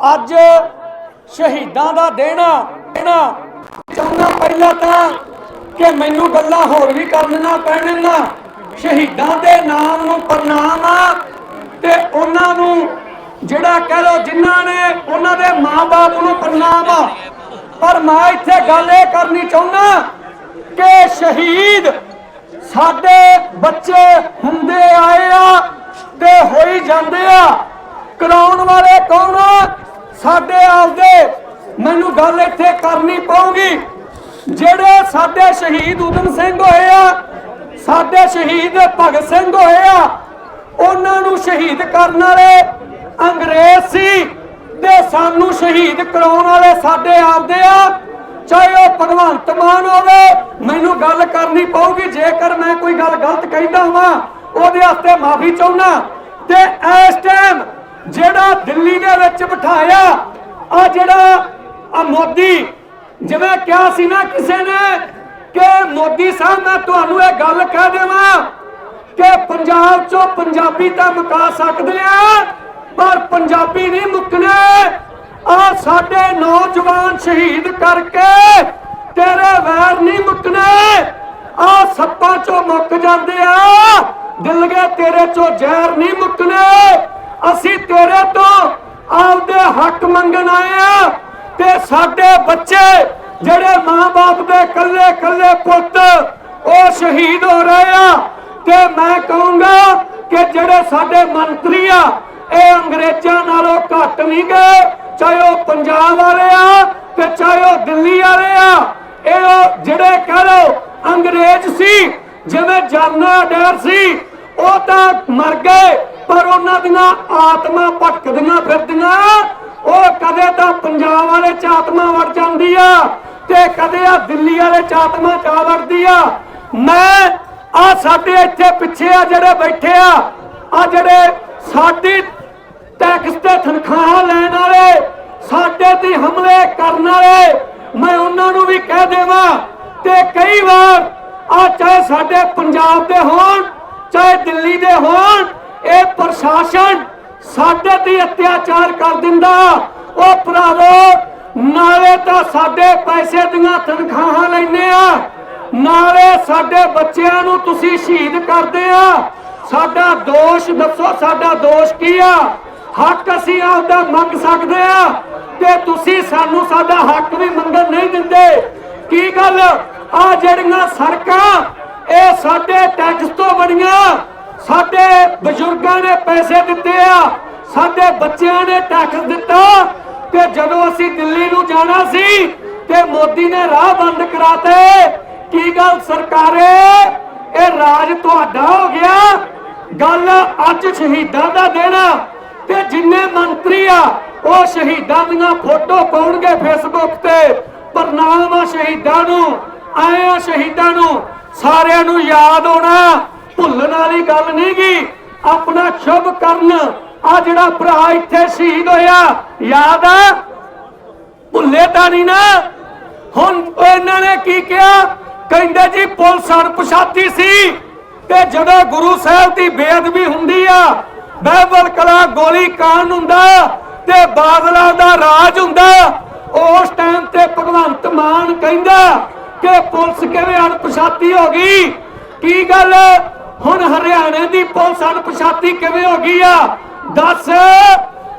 ਅੱਜ ਸ਼ਹੀਦਾਂ ਦਾ ਦੇਣਾ ਦੇਣਾ। ਚਾਹੁੰਦਾ ਪਹਿਲਾਂ ਤਾਂ ਕਿ ਮੈਨੂੰ ਗੱਲਾਂ ਹੋਰ ਵੀ ਕਰਨੀਆਂ ਪੈਣਗੀਆਂ ਸ਼ਹੀਦਾਂ ਦੇ ਨਾਮ ਨੂੰ ਪ੍ਰਣਾਮ ਆ ਤੇ ਉਹਨਾਂ ਨੂੰ ਜਿਹੜਾ ਕਹਿ ਲੋ ਜਿਨ੍ਹਾਂ ਨੇ ਉਹਨਾਂ ਦੇ ਮਾਪੇ ਨੂੰ ਪ੍ਰਣਾਮ ਆ। ਪਰ ਮੈਂ ਇੱਥੇ ਗੱਲ ਇਹ ਕਰਨੀ ਚਾਹੁੰਦਾ ਕਿ ਸ਼ਹੀਦ ਸਾਡੇ ਬੱਚੇ ਹੁੰਦੇ ਆਏ ਆ ਤੇ ਹੋਈ ਜਾਂਦੇ ਆ। ਕਰਾਉਣ ਵਾਲੇ ਕੌਣ ਆ? ਸਾਡੇ ਆਪਦੇ ਮੈਨੂੰ ਗੱਲ ਇੱਥੇ ਕਰਨੀ ਪਊਗੀ। ਜਿਹੜੇ ਸਾਡੇ ਸ਼ਹੀਦ ਉਦਮ ਸਿੰਘ ਹੋਏ ਆ, ਸਾਡੇ ਸ਼ਹੀਦ ਭਗਤ ਸਿੰਘ ਹੋਏ ਆ, ਉਹਨਾਂ ਨੂੰ ਸ਼ਹੀਦ ਕਰਨ ਵਾਲੇ ਅੰਗਰੇਜ਼ ਸੀ ਤੇ ਸਾਨੂੰ ਸ਼ਹੀਦ ਕਰਾਉਣ ਵਾਲੇ ਸਾਡੇ ਆਪਦੇ ਆ। ਚਾਹੇ ਉਹ ਭਗਵੰਤ ਮਾਨ ਹੋਵੇ, ਮੈਨੂੰ ਗੱਲ ਕਰਨੀ ਪਊਗੀ। ਜੇਕਰ ਮੈਂ ਕੋਈ ਗੱਲ ਗਲਤ ਕਹਿੰਦਾ ਹਾਂ ਉਹਦੇ ਵਾਸਤੇ ਮਾਫੀ ਚਾਹੁੰਦਾ। ਤੇ ਇਸ ਟਾਈਮ ਜਿਹੜਾ ਦਿੱਲੀ ਦੇ ਵਿੱਚ ਬਿਠਾਇਆ ਆ ਜਿਹੜਾ ਆ ਮੋਦੀ, ਜਿਵੇਂ ਕਿਹਾ ਸੀ ਨਾ ਕਿਸੇ ਨੇ ਕਿ ਮੋਦੀ ਸਾਹਿਬ, ਮੈਂ ਤੁਹਾਨੂੰ ਇਹ ਗੱਲ ਕਹਿ ਦੇਵਾਂ ਕਿ ਪੰਜਾਬ ਚੋਂ ਪੰਜਾਬੀ ਤਾਂ ਮੁਕਾ ਸਕਦੇ ਆ, ਪਰ ਪੰਜਾਬੀ ਨਹੀਂ ਮੁੱਕਣੇ। ਆ ਸਾਡੇ ਨੌਜਵਾਨ ਸ਼ਹੀਦ ਕਰਕੇ ਤੇਰੇ ਵੈਰ ਨਹੀਂ ਮੁੱਕਣੇ। ਆ ਸੱਪਾਂ ਚੋਂ ਮੁੱਕ ਜਾਂਦੇ ਆ, ਦਿਲ ਗਏ ਤੇਰੇ ਚੋਂ ਜ਼ਹਿਰ ਨਹੀਂ ਮੁੱਕਣੇ। ਅਸੀਂ ਤੇਰੇ ਤੋਂ ਆਪਦੇ ਹੱਕ ਮੰਗਣ ਆਏ ਆ ਤੇ ਸਾਡੇ ਬੱਚੇ ਜਿਹੜੇ ਮਾਂ-ਬਾਪ ਦੇ ਕੱਲੇ ਕੱਲੇ ਪੁੱਤ ਉਹ ਸ਼ਹੀਦ ਹੋ ਰਹੇ ਆ। ਤੇ ਮੈਂ ਕਹੂੰਗਾ ਕਿ ਜਿਹੜੇ ਸਾਡੇ ਮੰਤਰੀ ਆ, ਇਹ ਅੰਗਰੇਜ਼ਾਂ ਨਾਲੋਂ ਘੱਟ ਨਹੀਂ ਗਏ, ਚਾਹੇ ਉਹ ਪੰਜਾਬ ਵਾਲੇ ਆ ਤੇ ਚਾਹੇ ਉਹ ਦਿੱਲੀ ਵਾਲੇ ਆ। ਇਹ ਜਿਹੜੇ ਕਹ ਲੋ ਅੰਗਰੇਜ਼ ਸੀ, ਜਿਵੇਂ ਜਰਨਲ ਡੇਰ ਸੀ, ਉਹ ਤਾਂ ਮਰ ਗਏ। ਪਰ ਉਹਨਾਂ ਦੀਆਂ ਆਤਮਾ ਭਟਕਦੀਆਂ ਫਿਰਦੀਆਂ। ਉਹ ਕਦੇ ਤਾਂ ਪੰਜਾਬ ਵਾਲੇ ਚ ਆਤਮਾ ਵੜ ਜਾਂਦੀ ਆ ਤੇ ਕਦੇ ਆ ਦਿੱਲੀ ਵਾਲੇ ਚ ਆਤਮਾ ਚਾ ਵੜਦੀ ਆ ਮੈਂ ਆ ਸਾਡੇ ਇੱਥੇ ਪਿੱਛੇ ਆ ਜਿਹੜੇ ਬੈਠੇ ਆ ਆ ਜਿਹੜੇ ਸਾਡੀ ਟੈਕਸ ਤੇ ਤਨਖਾਹ ਲੈਣ ਵਾਲੇ, ਸਾਡੇ ਤੇ ਹਮਲੇ ਕਰਨ ਵਾਲੇ, ਮੈਂ ਉਹਨਾਂ ਨੂੰ ਵੀ ਕਹਿ ਦੇਵਾਂ ਤੇ ਕਈ ਵਾਰ ਆ ਚਾਹੇ ਸਾਡੇ ਪੰਜਾਬ ਦੇ ਹੋਣ, ਚਾਹੇ ਦਿੱਲੀ ਦੇ ਹੋਣ ਇਹ ਪ੍ਰਸ਼ਾਸਨ ਸਾਡੇ ਤੇ ਅਤਿਆਚਾਰ ਕਰ ਦਿੰਦਾ। ਉਹ ਭਰਾਵੋ, ਨਾਲੇ ਤਾਂ ਸਾਡੇ ਪੈਸੇ ਦੀਆਂ ਤਨਖਾਹਾਂ ਲੈਨੇ ਆ। ਨਾਲੇ ਸਾਡੇ ਬੱਚਿਆਂ ਨੂੰ ਤੁਸੀਂ ਸ਼ਹੀਦ ਕਰਦੇ ਆ। ਸਾਡਾ ਦੋਸ਼ ਦੱਸੋ, ਸਾਡਾ ਦੋਸ਼ ਕੀ ਆ? ਹੱਕ ਅਸੀਂ ਆਪਦਾ ਮੰਗ ਸਕਦੇ ਆ ਤੇ ਤੁਸੀਂ ਸਾਨੂੰ ਸਾਡਾ ਹੱਕ ਵੀ ਮੰਗਣ ਨਹੀਂ ਦਿੰਦੇ। ਕੀ ਗੱਲ? ਆ ਜਿਹੜੀਆਂ ਸੜਕਾਂ, ਇਹ ਸਾਡੇ ਟੈਕਸ ਤੋਂ ਬਣੀਆਂ। ਸਾਡੇ ਬਜ਼ੁਰਗਾਂ ਨੇ ਪੈਸੇ ਦਿੱਤੇ ਆ, ਸਾਡੇ ਬੱਚਿਆਂ ਨੇ ਟੈਕਸ ਦਿੱਤਾ ਤੇ ਜਦੋਂ ਅਸੀਂ ਦਿੱਲੀ ਨੂੰ ਜਾਣਾ ਸੀ ਤੇ ਮੋਦੀ ਨੇ ਰਾਹ ਬੰਦ ਕਰਾਤੇ, ਕੀ ਗੱਲ ਸਰਕਾਰੇ? ਇਹ ਰਾਜ ਤੁਹਾਡਾ ਹੋ ਗਿਆ। ਗੱਲ ਅੱਜ ਸ਼ਹੀਦਾਂ ਦਾ ਦੇਣਾ ਤੇ ਜਿੰਨੇ ਮੰਤਰੀ ਆ, ਉਹ ਸ਼ਹੀਦਾਂ ਦੀਆਂ ਫੋਟੋ ਪਾਉਣਗੇ ਫੇਸਬੁੱਕ ਤੇ। ਪ੍ਰਣਾਮ ਆ ਸ਼ਹੀਦਾਂ ਨੂੰ, ਆਏ ਆ ਸ਼ਹੀਦਾਂ ਨੂੰ, ਸਾਰਿਆਂ ਨੂੰ ਯਾਦ ਹੋਣਾ, ਭੁੱਲਣ ਵਾਲੀ ਗੱਲ ਨਹੀਂ ਆਪਣਾ ਸ਼ੁਭ ਕਰਨ। ਆ ਜਿਹੜਾ ਭਰਾ ਇੱਥੇ ਸ਼ਹੀਦ ਹੋਇਆ, ਯਾਦ ਆ? ਭੁੱਲੇ ਤਾਂ ਨਹੀਂ ਨਾ। ਹੁਣ ਇਹਨਾਂ ਨੇ ਕੀ ਕਿਹਾ? ਕਹਿੰਦੇ ਜੀ, ਪੁਲਿਸ ਅਣਪਛਾਤੀ ਸੀ। ਤੇ ਜਦੋਂ ਗੁਰੂ ਸਾਹਿਬ ਦੀ ਬੇਅਦਬੀ ਹੁੰਦੀ ਆ ਬਾਈਬਲ ਕਲਾ ਗੋਲੀ ਕਾਂਡ ਹੁੰਦਾ, ਤੇ ਬਾਦਲਾਂ ਦਾ ਰਾਜ ਹੁੰਦਾ, ਉਸ ਟਾਈਮ ਤੇ ਭਗਵੰਤ ਮਾਨ ਕਹਿੰਦਾ ਕਿ ਪੁਲਿਸ ਕਿਵੇਂ ਅਣਪਛਾਤੀ ਹੋ ਗਈ? ਕੀ ਗੱਲ? ਹੁਣ ਹਰਿਆਣੇ ਦੀ ਪੁਲਿਸ ਅਣਪਛਾਤੀ ਕਿਵੇਂ ਹੋ ਗਈ ਆ? ਦੱਸ।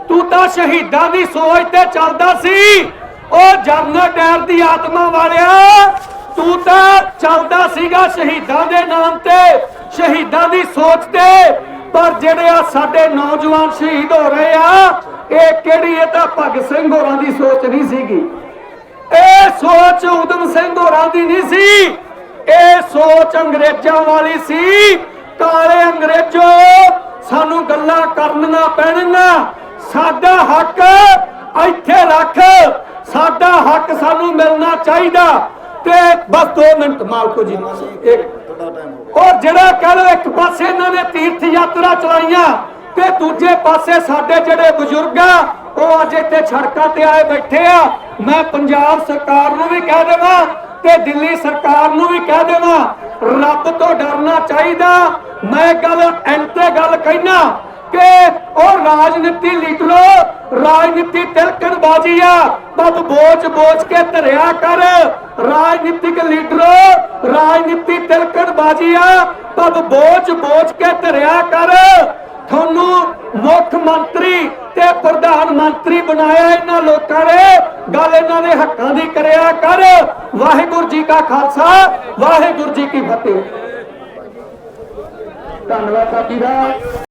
ਤੂੰ ਤਾਂ ਸ਼ਹੀਦਾਂ ਦੀ ਸੋਚ ਤੇ ਚੱਲਦਾ ਸੀ। ਉਹ ਜਰਨਲ ਡੈਰ ਦੀ ਆਤਮਾ ਵਾਲਿਆ। ਤੂੰ ਤਾਂ ਚੱਲਦਾ ਸੀਗਾ ਸ਼ਹੀਦਾਂ ਦੇ ਨਾਮ ਤੇ, ਸ਼ਹੀਦਾਂ ਦੀ ਸੋਚ ਤੇ। ਪਰ ਜਿਹੜੇ ਆ ਸਾਡੇ ਨੌਜਵਾਨ ਸ਼ਹੀਦ ਹੋ ਰਹੇ ਆ, ਇਹ ਕਿਹੜੀ? ਇਹ ਤਾਂ ਭਗਤ ਸਿੰਘ ਹੋਰਾਂ ਦੀ ਸੋਚ ਨਹੀਂ ਸੀਗੀ। ਇਹ ਸੋਚ ਉਦਮ ਸਿੰਘ ਹੋਰਾਂ ਦੀ ਨਹੀਂ ਸੀ। ਇਹ ਸੋਚ ਅੰਗਰੇਜ਼ਾਂ ਵਾਲੀ ਸੀ। ਕਾਲੇ ਅੰਗਰੇਜ਼ੋ, ਸਾਨੂੰ ਗੱਲਾਂ ਕਰਨੀਆਂ ਪੈਣਗੀਆਂ ਸਾਡਾ ਹੱਕ ਇੱਥੇ ਰੱਖ। ਸਾਡਾ ਹੱਕ ਸਾਨੂੰ ਮਿਲਣਾ ਚਾਹੀਦਾ। ਤੇ ਬਸ 2 ਮਿੰਟ, ਮਾਲਕੋ ਜੀ। ਇੱਕ ਔਰ ਜਿਹੜਾ ਕਹ ਲੋ ਇੱਕ ਪਾਸੇ ਇਹਨਾਂ ਨੇ ਤੀਰਥ ਯਾਤਰਾ ਚਲਾਈਆਂ, ਤੇ ਦੂਜੇ ਪਾਸੇ ਸਾਡੇ ਜਿਹੜੇ ਬਜ਼ੁਰਗ ਆ, ਉਹ ਅੱਜ ਇੱਥੇ ਸੜਕਾਂ ਤੇ ਆਏ ਬੈਠੇ ਆ। ਮੈਂ ਪੰਜਾਬ ਸਰਕਾਰ ਨੂੰ ਵੀ ਕਹਿ ਦੇਵਾਂ ਤੇ ਦਿੱਲੀ ਸਰਕਾਰ ਨੂੰ ਵੀ ਕਹਿ ਦੇਵਾਂ, ਰੱਬ ਤੋਂ ਡਰਨਾ ਚਾਹੀਦਾ। ਮੈਂ ਗੱਲ ਐਂਤੇ ਗੱਲ ਕਹਿਣਾ ਕਿ ਉਹ ਰਾਜਨੀਤੀ ਲੀਡਰੋ, ਰਾਜਨੀਤੀ ਤਿਲਕਣ ਬਾਜੀ ਆ। ਤਬ ਬੋਚ ਬੋਚ ਕੇ ਧਰਿਆ ਕਰ। ਰਾਜਨੀਤਿਕ ਲੀਡਰੋ, ਰਾਜਨੀਤੀ ਤਿਲਕਣ ਬਾਜੀ ਆ। ਤਬ ਬੋਝ ਬੋਝ ਕੇ ਧਰਿਆ ਕਰ। ਤੁਹਾਨੂੰ ਮੁੱਖ ਮੰਤਰੀ ਤੇ ਪ੍ਰਧਾਨ ਮੰਤਰੀ ਬਣਾਇਆ ਇਹਨਾਂ ਲੋਕਾਂ ਨੇ। ਗੱਲ ਇਹਨਾਂ ਦੇ ਹੱਕਾਂ ਦੀ ਕਰਿਆ ਕਰ। ਵਾਹਿਗੁਰੂ ਜੀ ਕਾ ਖਾਲਸਾ, ਵਾਹਿਗੁਰੂ ਜੀ ਕੀ ਫਤਿਹ। বাংলা সাথীরা